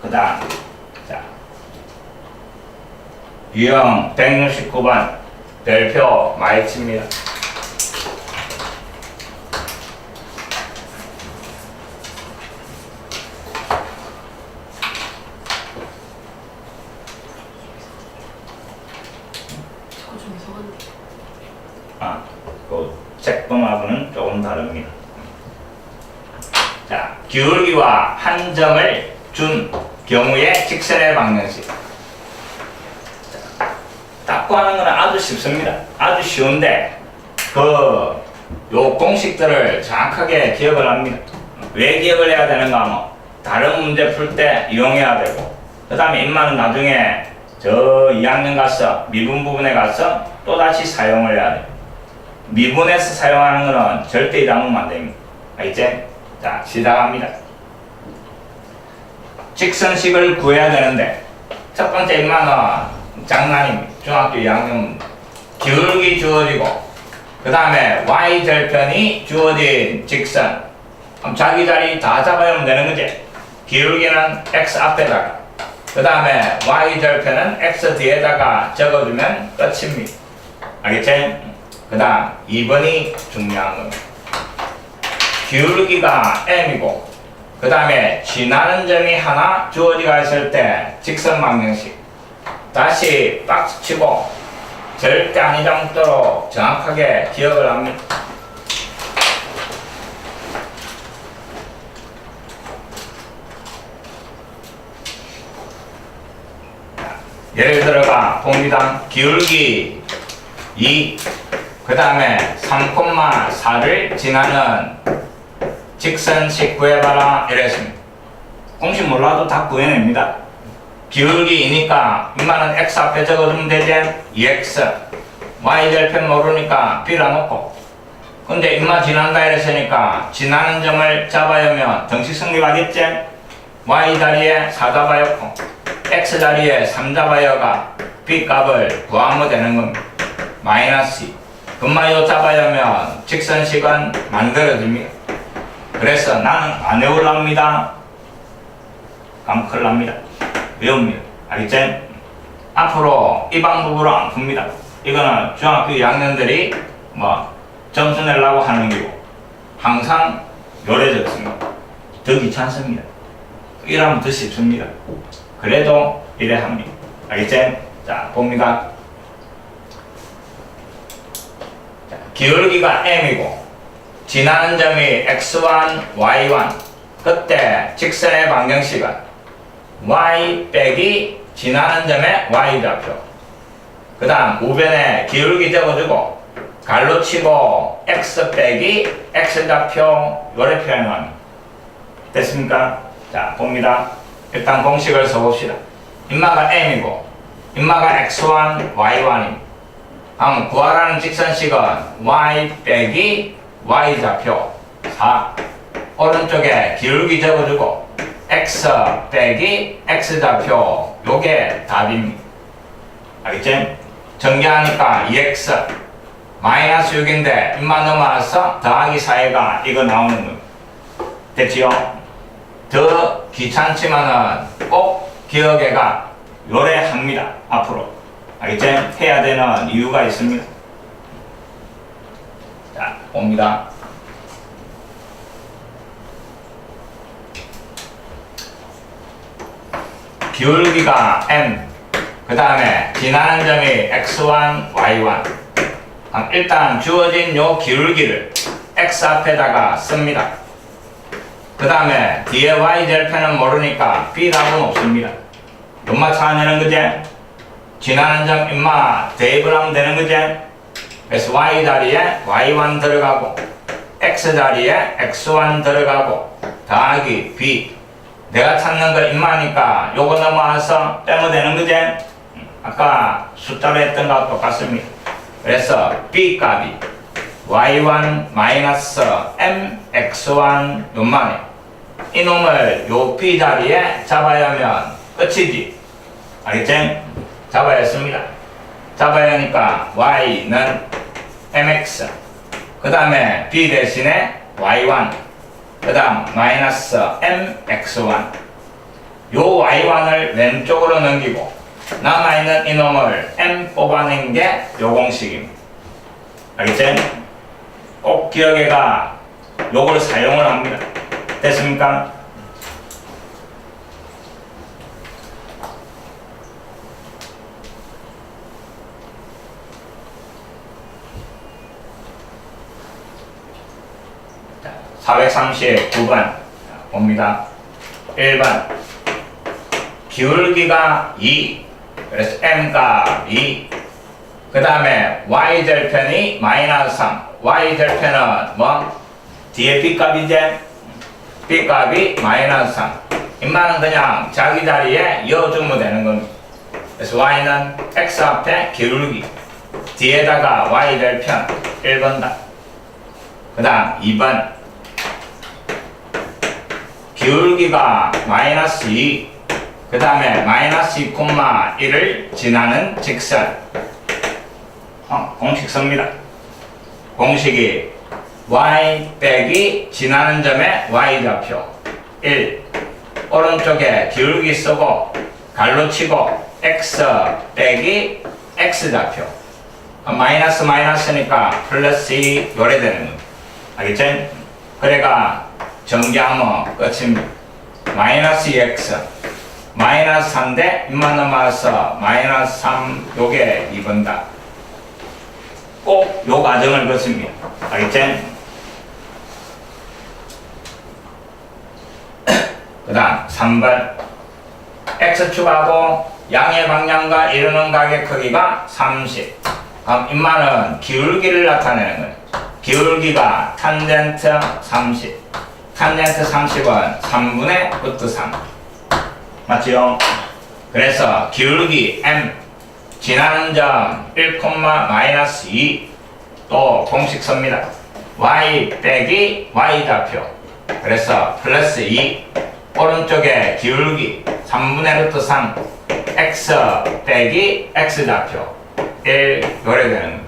그 다음, 자, 유형 169번 별표 이상한데. 아, 그. 자, 기울기와 한 점을 준 경우의 직선의 방정식. 자, 딱 구하는 건 아주 쉽습니다. 아주 쉬운데, 그, 요 공식들을 정확하게 기억을 합니다. 왜 기억을 해야 되는가 하면, 다른 문제 풀 때 이용해야 되고, 그 다음에 인마는 나중에 저 2학년 가서, 미분 부분에 가서 또다시 사용을 해야 돼요. 미분에서 사용하는 거는 절대 잊으면 안 됩니다. 알겠지? 자, 시작합니다. 직선식을 구해야 되는데, 첫 번째 인마는 장난입니다. 중학교 2학년 기울기 주어지고, 그 다음에 y절편이 주어진 직선. 그럼 자기 자리 다 잡아오면 되는 거지. 기울기는 x 앞에다가, 그 다음에 y절편은 x 뒤에다가 적어주면 끝입니다. 알겠지? 그 다음 2번이 중요한 겁니다. 기울기가 m이고 그 다음에 지나는 점이 하나 주어지가 있을 때 직선 방정식 다시 박스 치고 절대 안 잊어먹도록 정확하게 기억을 합니다. 예를 들어가 봅니다. 기울기 2, 그 다음에 3,4를 지나는 직선식 구해봐라 이랬습니다. 공식 몰라도 다 구해냅니다. 기울기이니까 이만은 x 앞에 적어주면 되지 2x y절편 모르니까 b라 놓고. 근데 인마 지난다 이랬으니까 지나는 점을 잡아야 하면 등식 성립하겠지 y 자리에 4 잡아였고 x 자리에 3 잡아여가 b 값을 구하면 되는 겁니다. 마이너스 2 금마요 잡아야 하면 직선식은 만들어집니다 그래서 나는 안 외우랍니다. 그럼 납니다. 외웁니다. 알겠지? 앞으로 이 방법으로 안 풉니다. 이거는 중학교 2학년들이 뭐 점수 내려고 하는 거고 항상 요래 적습니다. 더 귀찮습니다. 이러면 더 쉽습니다. 그래도 이래 합니다. 알겠지? 자 봅니다. 자, 기울기가 m이고 지나는 점이 x1, y1 그때 직선의 방정식은 y 빼기 지나는 점의 y좌표 그 다음 우변에 기울기 적어주고 갈로 치고 x 빼기 x좌표 요래 표현합니다 됐습니까? 자 봅니다. 일단 공식을 써봅시다. 인마가 m이고 인마가 x1, y1입니다 다음 구하라는 직선식은 y 빼기 y좌표 4 오른쪽에 기울기 적어주고 x 빼기 x좌표 요게 답입니다 알겠지? 전개하니까 2x 마이너스 6인데 입만 넘어와서 더하기 4가 이거 나오는 겁니다 됐지요? 더 귀찮지만은 꼭 기억해가 요래합니다 앞으로 알겠지? 해야 되는 이유가 있습니다. 자, 봅니다. 기울기가 m, 그 다음에 지나는 점이 x1, y1. 그럼 일단 주어진 요 기울기를 x 앞에다가 씁니다. 그 다음에 뒤에 y절편은 모르니까 b 답은 없습니다. 엄마 찾아내는 거지? 지나는 점 임마 대입을 하면 되는 거지? 그래서 y 자리에 y1 들어가고 x 자리에 x1 들어가고 더하기 b 내가 찾는 거 임마니까 요거 넘어와서 빼면 되는 거지? 아까 숫자로 했던 거하고 똑같습니다. 그래서 b 값이 y1 마이너스 m x1 요만해 이놈을 요 b 자리에 잡아야 하면 끝이지 알겠지? 잡아야 했습니다. 잡아야 하니까 y는 mx 그 다음에 b 대신에 y1 그 다음 마이너스 mx1 요 y1을 왼쪽으로 넘기고 남아있는 이놈을 m 뽑아낸 게 요 공식입니다. 알겠지? 꼭 기억해가 요걸 사용을 합니다. 됐습니까? 자, 439번 봅니다. 1번 기울기가 2 그래서 m가 2 그 다음에 y 절편이 마이너스 3 y 절편은 뭐? 뒤에 b값이지 b값이 마이너스 3 인마는 그냥 자기 자리에 이어주면 되는 겁니다. 그래서 y는 x 앞에 기울기 뒤에다가 y 절편 1번다. 그 다음 2번 기울기가 마이너스 2, 그 다음에 마이너스 2,1을 지나는 직선. 어, 공식 씁니다. 공식이 y 빼기 지나는 점의 y 좌표 1. 오른쪽에 기울기 쓰고 갈로 치고 x 빼기 x 좌표. 어, 마이너스 마이너스니까 플러스 2 요래 되는 겁니다. 알겠지? 그래가 정리하면 끝입니다. 마이너스 2x 마이너스 3대 2만 넘어서 마이너스 3 요게 2번다. 꼭 요 과정을 거칩니다. 알겠지? 그 다음 3번 x축하고 양의 방향과 이루는 각의 크기가 30 그럼 인마는 기울기를 나타내는 거예요. 기울기가 탄젠트 30 탄젠트 30은 3분의 루트 3 맞지요? 그래서 기울기 m 지나는 점 1, 마이너스 2 또 공식 씁니다. y 빼기 y 좌표 그래서 플러스 2 오른쪽에 기울기 3분의 루트 3 x 빼기 x 좌표 1 요래 되는 거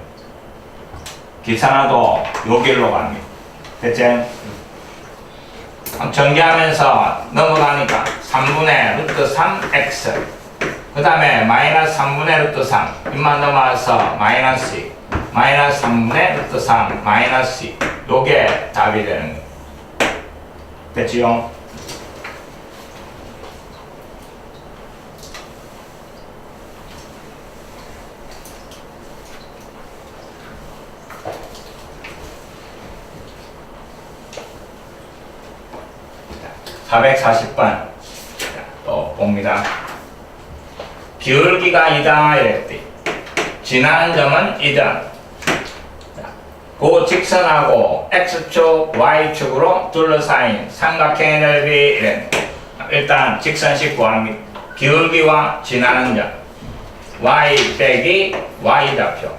귀찮아도 요 길로 갑니다. 됐지? 그럼 전개하면서 넘어가니까 3분의 루트 3x 그 다음에 마이너스 3분의 루트 3 입만 넘어와서 마이너스 2 마이너스 3분의 루트 3 마이너스 2 요게 답이 되는 거 됐지요? 440번 또 봅니다. 기울기가 2다 이랬대. 지나는 점은 2다. 자, 그 직선하고 x축, y축으로 둘러싸인 삼각형의 넓이 이랬네. 일단 직선식 구합니다. 기울기와 지나는 점. y 빼기 y 좌표.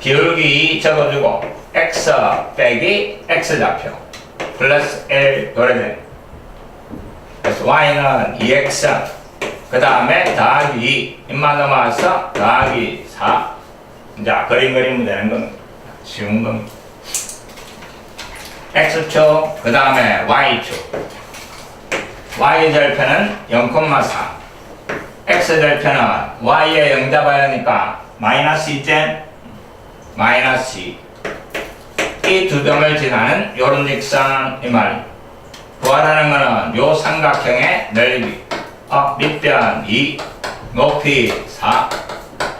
기울기 2 적어주고 x 빼기 x 좌표. 플러스 1 노래돼. Y는 2x 그 다음에 더하기 2 입만 넘어와서 더하기 4 이제 그림 그리면 되는 건 쉬운 겁니다. x축 그 다음에 y축. y 절편은 0,4 x 절편은 y에 0 잡아야 하니까 마이너스 2젠 마이너스 2 이 두 점을 지나는 요런 직선 이 말입니다 구하라는 거는 요 삼각형의 넓이. 어, 밑변 2 높이 4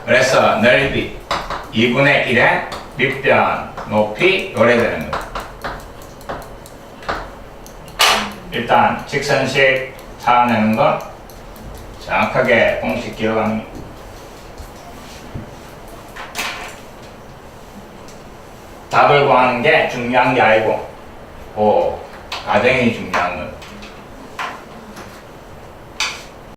그래서 넓이. 2분의 1의 밑변 높이 요래 되는 거 일단 직선식 찾아내는 거 정확하게 공식 기억합니다. 답을 구하는 게 중요한 게 아니고 그 아쟁이 중요한 거예요.